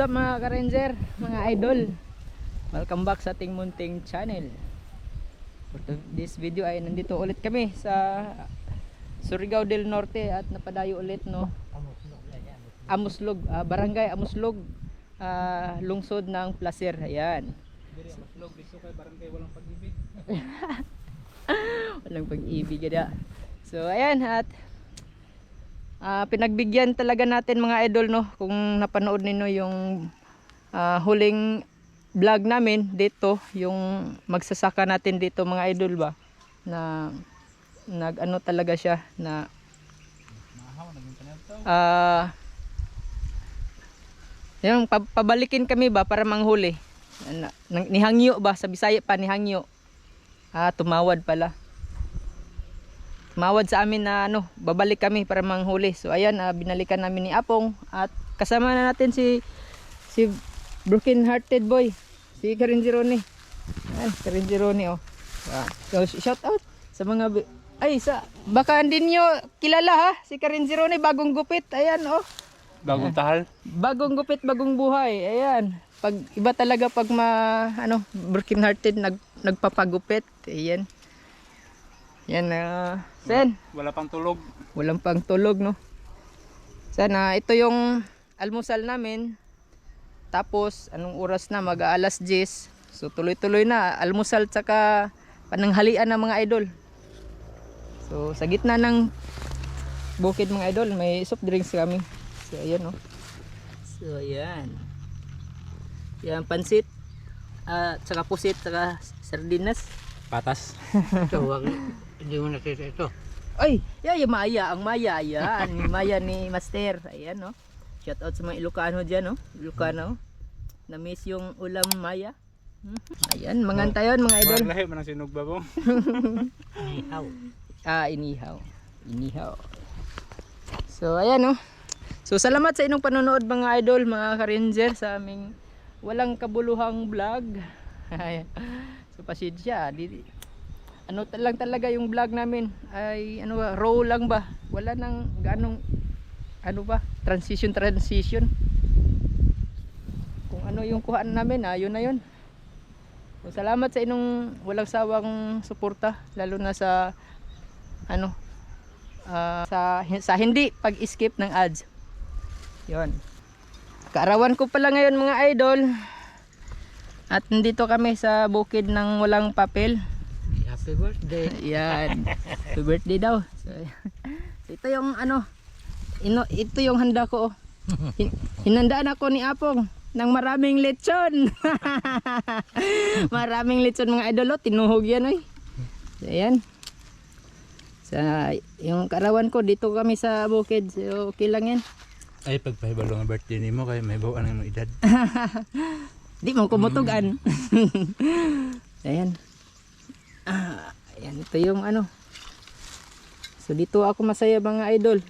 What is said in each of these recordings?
up mga ka-ranger, mga idol? Welcome back sa Ting Munting Channel. For this video ay nandito ulit kami sa Surigao del Norte at napadayo ulit no. Amuslog, ah, Barangay Amuslog, ah, lungsod ng Placer. Ayan. Maslog dito kay barangay walang pag-ibig. Walang pag-ibig. So ayan at ah, pinagbigyan talaga natin mga idol no kung napanood ninyo yung ah, huling vlog namin dito yung magsasaka natin dito mga idol ba? Na nag ano talaga siya na ah yung pa- pabalikin kami ba para manghuli. Nihangyo ba? Sa Bisaya pa nihangyo. Ah tumawad pala tumawad sa amin na ano babalik kami para manghuli. So ayan ah, binalikan namin ni Apong at kasama na natin si si broken hearted boy si Karin Gironi. Ay Karin Gironi oh. Ah, so, shout out sa mga ay sa baka hindi nyo kilala ha si Karin Gironi bagong gupit. Ayan oh. Bagong tahal. bagong gupit bagong buhay. Ayan pag iba talaga pag ma ano broken hearted nag nagpapagupit. Ayan yan na sen. Wala pang tulog. walang pang tulog no? Sana ito yung almusal namin. Tapos anong oras na? Mag alas 10 so tuloy tuloy na. Almusal tsaka pananghalian ng mga idol. So sa gitna ng bukid mga idol may soft drinks kami. So ayan no? So ayan. Yan pansit ah tsaka pusit tsaka sardinas. Patas. Wag, hindi mo nakita ito. Ay, yeah, yung Maya, ang Maya, yan. Yung Maya ni Master. Ayan, no. Shout out sa mga Ilocano dyan, no. Ilocano. Na-miss yung ulam Maya. Hmm. Ayan, mga tayon, mga idol. Idol. Lahi man ang sinugba mo. Ihaw. Ah, inihaw. Inihaw. So, ayan, no. So, salamat sa inyong panonood, mga idol, mga ka-ranger, sa aming walang kabuluhang vlog. Ayan. so, pasensya. Di, ano lang talaga yung vlog namin ay ano ba, raw lang ba? Wala nang ganong ano ba? Transition transition. Kung ano yung kuhaan namin, ah, yun na yun. So, salamat sa inyong walang sawang suporta lalo na sa ano ah, sa sa hindi pag-skip ng ads. 'Yon. Kaarawan ko pala ngayon mga idol. At nandito kami sa bukid ng walang papel. Happy birthday. Yan. Happy birthday daw. So, so ito yung ano, ino, ito yung handa ko. oh. Hin- hinandaan ako ni Apong ng maraming lechon. maraming lechon mga idol, oh. tinuhog yan oy. So, ayan. Sa yung karawan ko dito kami sa bukid. So okay lang yan. Ay, pagpahibalo nga birthday ni mo kay may bawaan ang edad. Di mo kumutugan. ayan. Ah, ayan ito yung ano. So dito ako masaya mga idol.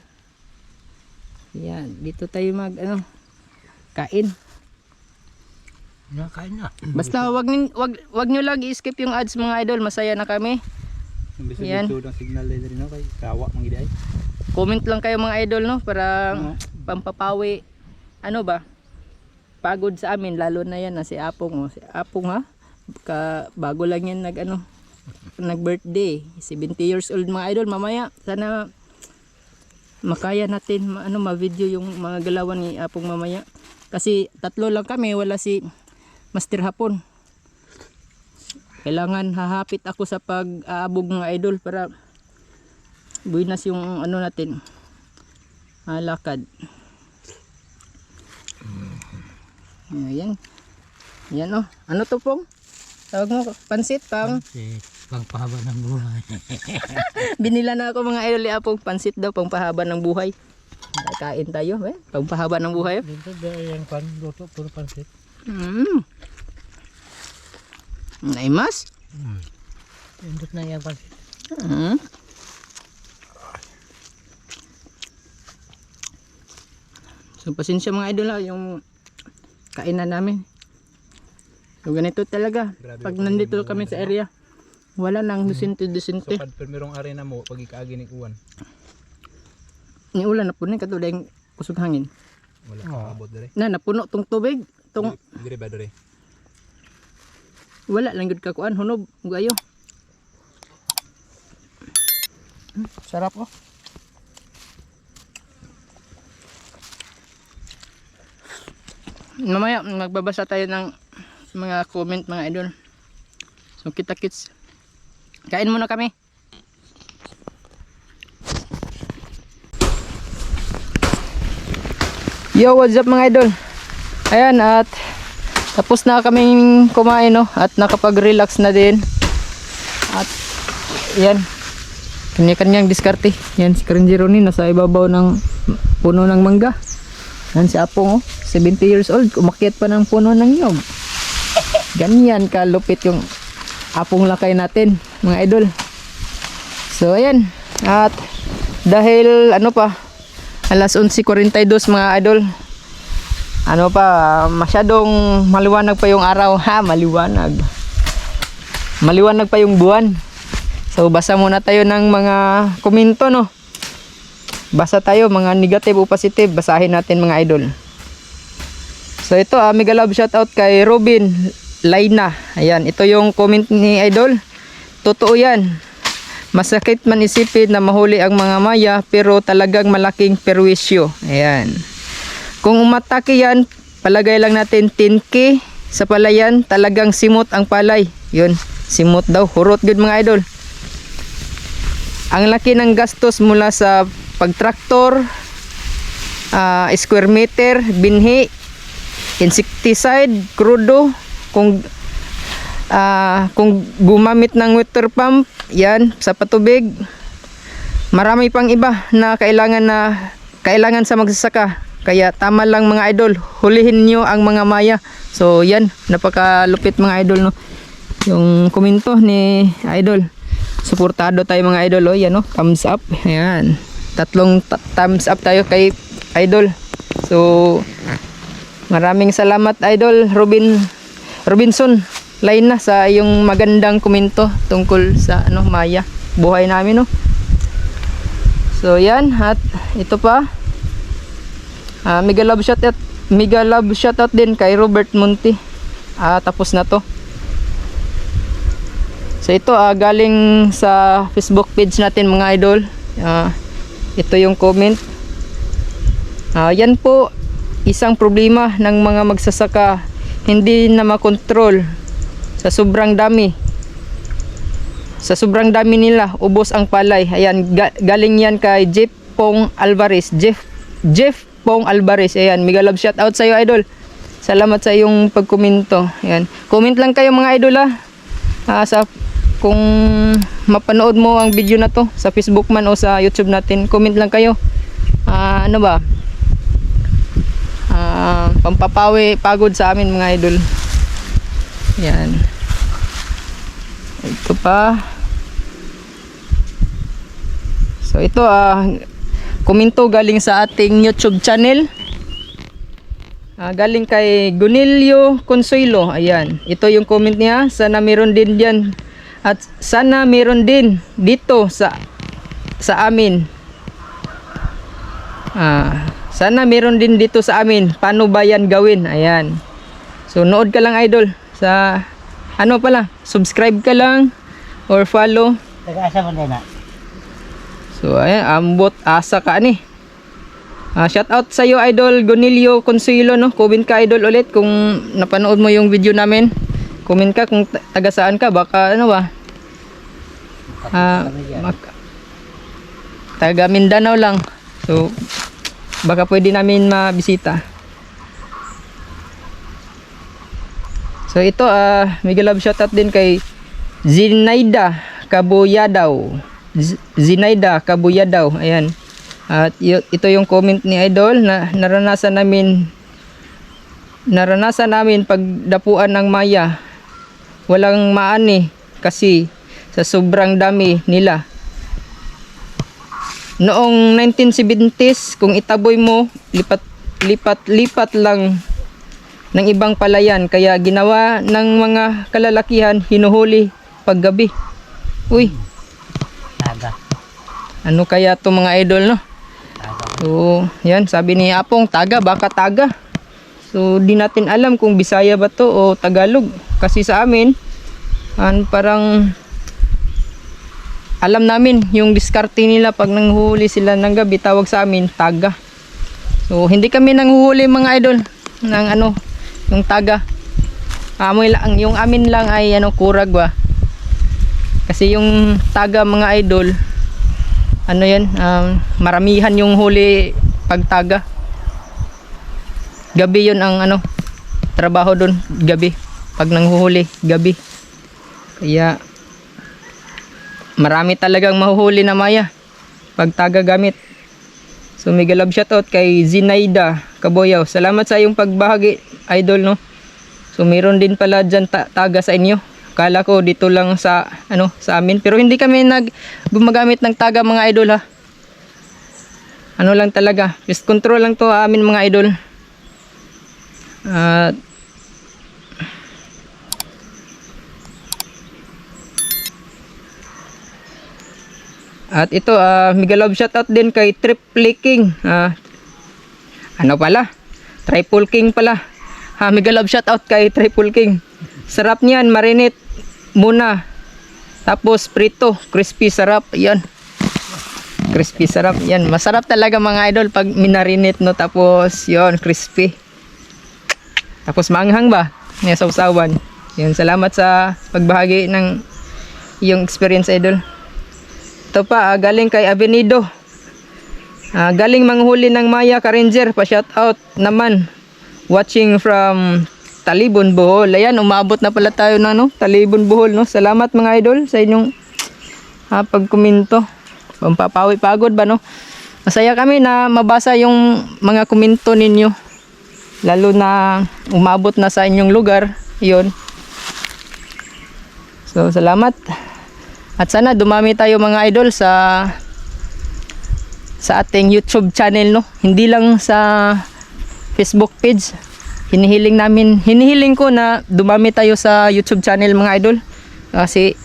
Yan, dito tayo mag ano kain. Nakain na. Basta wag nin, wag wag niyo lang i-skip yung ads mga idol, masaya na kami. Yan. ang signal dito no kay kawa giday. Comment lang kayo mga idol no para Oo. pampapawi ano ba? Pagod sa amin lalo na yan na si Apong oh. Si Apong ha. Ka bago lang yan nag ano nag birthday 70 years old mga idol. Mamaya sana makaya natin ma, ano ma-video yung mga galawan ni Apong mamaya. Kasi tatlo lang kami wala si Master Hapon. Kailangan hahapit ako sa pag-aabog mga idol para buinas yung ano natin ah, lakad. Ayan. Yan oh. Ano to pong tawag mo pansit pang Si pangpahaba ng buhay. binila na ako mga idol Apong pansit daw pang pahaba ng buhay kain tayo eh pang pahaba ng buhay. Dito yung pan, luto, puro pansit. mm. naimas Hmm. Indot na yung pansit. mm. so pasensya mga idol ha yung kainan namin so ganito talaga Grabe pag nandito kami sa na. area wala nang So dusinte-dusinte pag permirong arena mo pag ikaagi ni kuwan. ni ulan na po ni katulad yung kusog hangin Wala ka abot dire. Na napuno tong tubig. Tong Dire ba dire? wala lang gud ka kuan hunog ug ayo. Hmm, Sarap oh. Mamaya magbabasa tayo ng mga comment mga idol. So kita kits. Kain muna kami. Yo, what's up mga idol? Ayan at tapos na kaming kumain no at nakapag-relax na din. At yan. Kanya-kanyang diskarte. Yan si Karinjiro ni nasa ibabaw ng puno ng mangga. Yan si Apong oh, 70 years old, umakyat pa ng puno ng nyog. Ganyan kalupit yung Apong lakay natin, mga idol. So ayan. At dahil ano pa alas 11:42 mga idol. Ano pa masyadong maliwanag pa yung araw ha, maliwanag. Maliwanag pa yung buwan. So basa muna tayo ng mga komento no. Basa tayo mga negative o positive, basahin natin mga idol. So ito, ah, mega love shoutout kay Robin Laina. Ayan, ito yung comment ni idol. Totoo yan. Masakit man isipin na mahuli ang mga maya pero talagang malaking perwisyo. Ayan. Kung umatake yan, palagay lang natin 10k sa palayan, talagang simot ang palay. Yun, simot daw, hurot good mga idol. Ang laki ng gastos mula sa pagtraktor, ah, square meter, binhi, insecticide, krudo, kung ah, kung gumamit ng water pump, yan, sa patubig. Marami pang iba na kailangan na kailangan sa magsasaka. Kaya tama lang mga idol, hulihin nyo ang mga maya. So yan, napakalupit mga idol no. Yung komento ni idol. Suportado tayo mga idol oh, yan oh, thumbs up. Ayan. Tatlong ta- thumbs up tayo kay idol. So maraming salamat idol Robin Robinson lain na sa iyong magandang komento tungkol sa ano maya buhay namin no. So yan at ito pa Ah, mega love shoutout, mega love shoutout din kay Robert Munti. Ah, tapos na to. So ito ah, galing sa Facebook page natin mga idol. Ah, ito yung comment. Ah, yan po isang problema ng mga magsasaka hindi na makontrol sa sobrang dami. Sa sobrang dami nila, ubos ang palay. Ayan, ga- galing yan kay Jeff Pong Alvarez. Jeff Jeff Pong Alvarez. Ayan, mega love shout out sa iyo idol. Salamat sa iyong pagkomento. Ayan. Comment lang kayo mga idol ah. Ah, sa kung mapanood mo ang video na to sa Facebook man o sa YouTube natin, comment lang kayo. Ah, ano ba? Ah, pampapawi pagod sa amin mga idol. Yan. Ito pa. So ito ah komento galing sa ating YouTube channel. Ah, galing kay Gunilio Consuelo. Ayan. Ito yung comment niya. Sana meron din diyan. At sana meron din dito sa sa amin. Ah, sana meron din dito sa amin. Paano ba yan gawin? Ayan. So nood ka lang idol sa ano pala, subscribe ka lang or follow. Taga-asa mo na. So ayan, ambot asa ka ani. Ah, shout out sa iyo idol Gonilio Consuelo no. Comment ka idol ulit kung napanood mo yung video namin. Comment ka kung ta- taga saan ka baka ano ba? Mak- taga Mindanao lang. So baka pwede namin mabisita. So ito ah mega love shoutout din kay Zinaida Kabuyadaw. Z- Zinaida Kabuyadaw. Ayan. At ito yung comment ni Idol na naranasan namin naranasan namin pagdapuan ng maya. Walang maani kasi sa sobrang dami nila. Noong 1970s, kung itaboy mo, lipat lipat lipat lang ng ibang palayan kaya ginawa ng mga kalalakihan hinuhuli paggabi. Uy, Taga. ano kaya to mga idol no? So, yan, sabi ni Apong, taga, baka taga. So, di natin alam kung Bisaya ba to o Tagalog. Kasi sa amin, an, parang alam namin yung diskarte nila pag nanghuli sila ng gabi, tawag sa amin, taga. So, hindi kami nanghuhuli mga idol ng ano, yung taga. Amoy lang, yung amin lang ay ano, kurag ba. Kasi yung taga mga idol, ano yan, um, maramihan yung huli pag taga. Gabi yun ang ano, trabaho doon, gabi. Pag nanghuhuli, gabi. Kaya, marami talagang mahuhuli na maya pag taga gamit. So, mega love shoutout kay Zinaida Kaboyaw. Salamat sa iyong pagbahagi, idol, no? So, meron din pala dyan ta- taga sa inyo. Kala ko dito lang sa, ano, sa amin. Pero hindi kami nag gumagamit ng taga mga idol, ha? Ano lang talaga. Pest control lang to amin mga idol. At, At ito, uh, mega love shoutout din kay Triple King. Ah, ano pala? Triple King pala. Ha, mega love shoutout kay Triple King. Sarap niyan, marinate muna. Tapos prito, crispy sarap. Yan. Crispy sarap. Yan, masarap talaga mga idol pag minarinate no tapos yon crispy. Tapos manghang ba? May sausawan. Yan, salamat sa pagbahagi ng iyong experience idol. Ito pa, ah, galing kay Avenido. Ah, galing manghuli ng Maya Karanger. Pa-shout out naman. Watching from Talibon, Bohol. Ayan, umabot na pala tayo na no? Talibon, Bohol. No? Salamat mga idol sa inyong ah, pagkomento. Pampapawi pagod ba no? Masaya kami na mabasa yung mga komento ninyo. Lalo na umabot na sa inyong lugar. Yun. So, salamat. At sana dumami tayo mga idol sa sa ating YouTube channel no. Hindi lang sa Facebook page. Hinihiling namin, hinihiling ko na dumami tayo sa YouTube channel mga idol. Kasi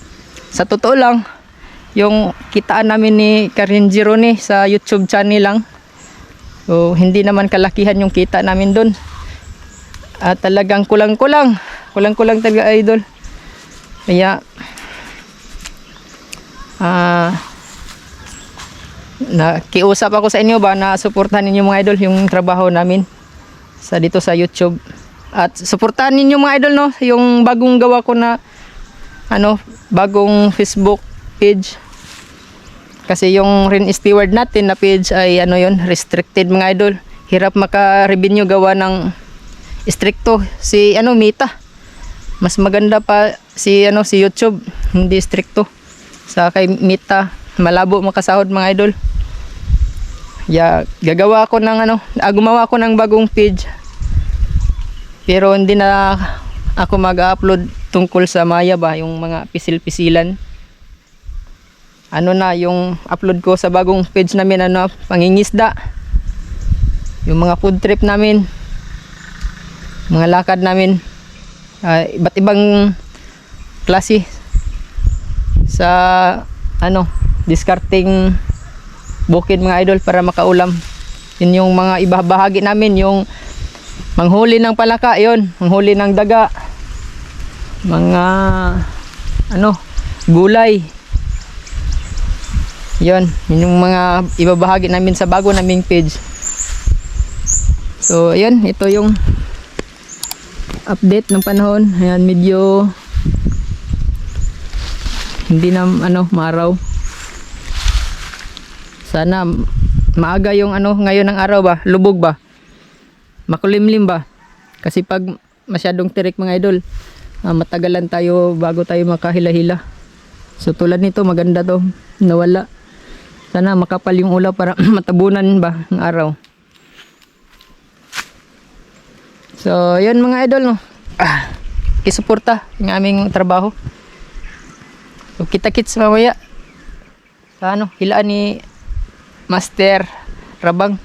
sa totoo lang, yung kitaan namin ni Karin Girone sa YouTube channel lang. So, hindi naman kalakihan yung kita namin doon. At talagang kulang-kulang. Kulang-kulang talaga idol. Kaya, ah, nakiusap ako sa inyo ba na suportahan ninyo mga idol yung trabaho namin sa dito sa YouTube. At suportahan ninyo mga idol no, yung bagong gawa ko na ano, bagong Facebook page. Kasi yung Rin Steward natin na page ay ano yon restricted mga idol. Hirap maka-revenue gawa ng stricto si ano Mita. Mas maganda pa si ano si YouTube, hindi stricto. Sa kay Mita, malabo makasahod mga idol. Ya, gagawa ako ng ano, ah, gumawa ako ng bagong page. Pero hindi na ako mag-upload tungkol sa Maya ba, yung mga pisil-pisilan. Ano na, yung upload ko sa bagong page namin, ano, pangingisda. Yung mga food trip namin. Mga lakad namin. Ah, iba't ibang klase sa ano discarding bukid mga idol para makaulam. Yun yung mga ibahagi namin yung manghuli ng palaka yon manghuli ng daga mga ano gulay. Yon yun yung mga ibabahagi namin sa bago naming page. So yun ito yung update ng panahon. Ayan medyo hindi na ano maraw sana maaga yung ano ngayon ng araw ba? Lubog ba? Makulimlim ba? Kasi pag masyadong tirik mga idol ah, matagalan tayo bago tayo makahila-hila. So tulad nito maganda to. Nawala. Sana makapal yung ulaw para matabunan ba ng araw. So yun mga idol no? Ah, isuporta yung aming trabaho kita-kits mamaya. Sa ano, hilaan ni Master Rabang.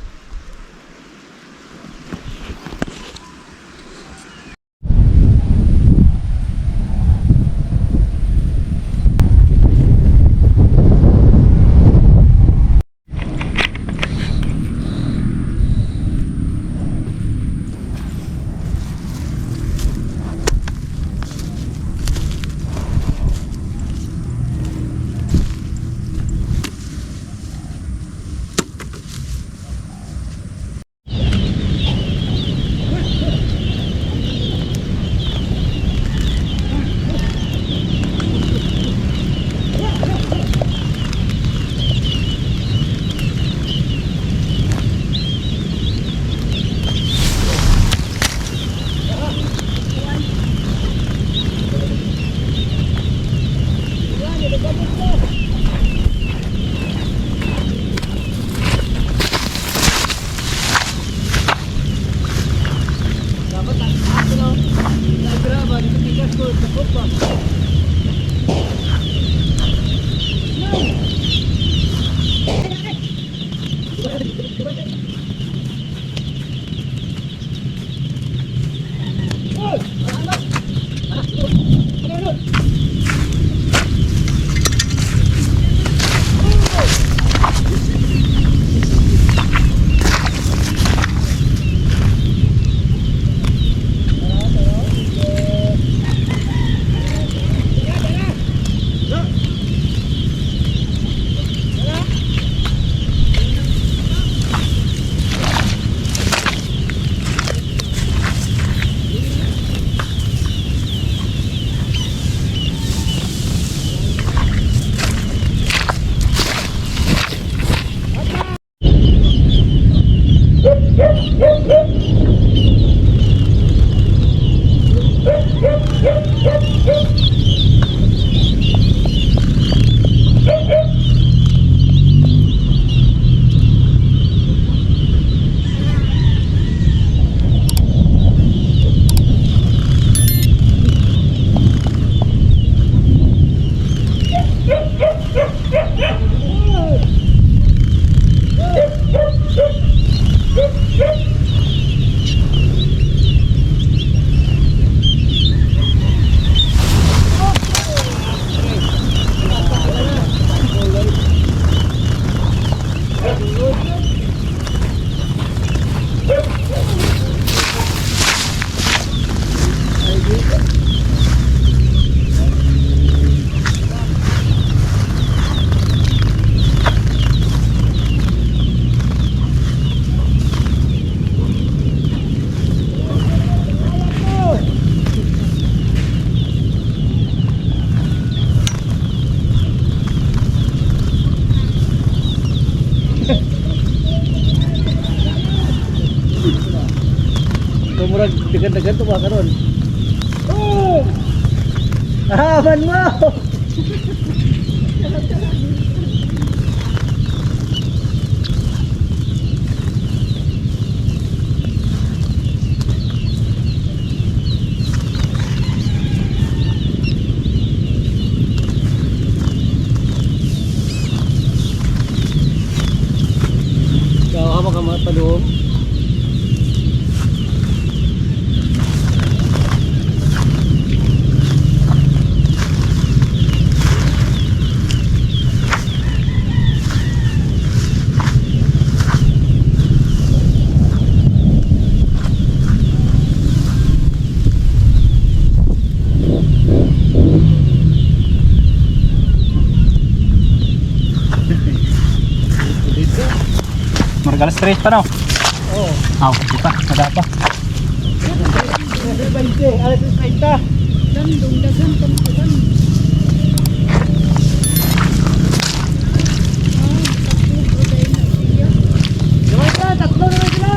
Tumurag dagan-dagan to ba karon? Oh! Haban mo! Ikaw ka makamata doon. Dito. Straight pa no? Oh. Aw, di pa, nada pa. 20, alas 30. Gawin ka, tatlo na lang sila.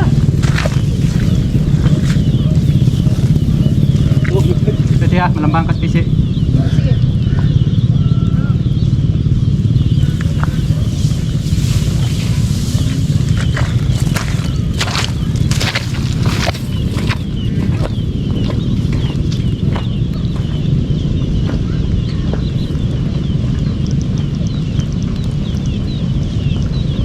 Ito siya, malambang kas pisi.